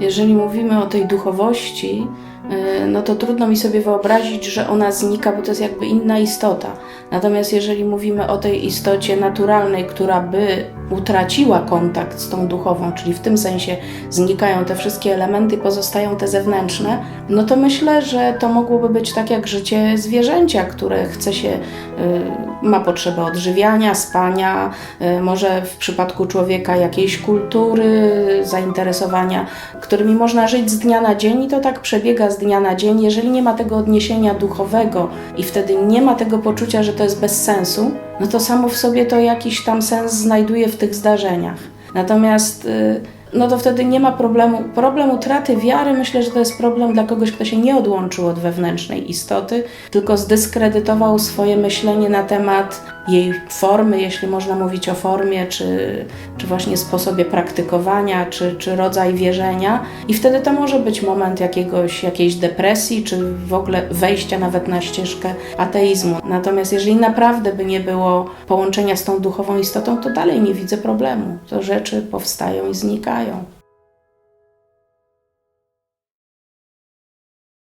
Jeżeli mówimy o tej duchowości, no to trudno mi sobie wyobrazić, że ona znika, bo to jest jakby inna istota. Natomiast jeżeli mówimy o tej istocie naturalnej, która by utraciła kontakt z tą duchową, czyli w tym sensie znikają te wszystkie elementy, pozostają te zewnętrzne, no to myślę, że to mogłoby być tak jak życie zwierzęcia, które chce się, y, ma potrzebę odżywiania, spania, y, może w przypadku człowieka jakiejś kultury, zainteresowania, którymi można żyć z dnia na dzień i to tak przebiega z dnia na dzień. Jeżeli nie ma tego odniesienia duchowego i wtedy nie ma tego poczucia, że to jest bez sensu, no to samo w sobie to jakiś tam sens znajduje w tych zdarzeniach. Natomiast y, no to wtedy nie ma problemu. Problem utraty wiary myślę, że to jest problem dla kogoś, kto się nie odłączył od wewnętrznej istoty, tylko zdyskredytował swoje myślenie na temat jej formy, jeśli można mówić o formie, czy, czy właśnie sposobie praktykowania, czy, czy rodzaj wierzenia. I wtedy to może być moment jakiegoś, jakiejś depresji, czy w ogóle wejścia nawet na ścieżkę ateizmu. Natomiast jeżeli naprawdę by nie było połączenia z tą duchową istotą, to dalej nie widzę problemu. To rzeczy powstają i znikają.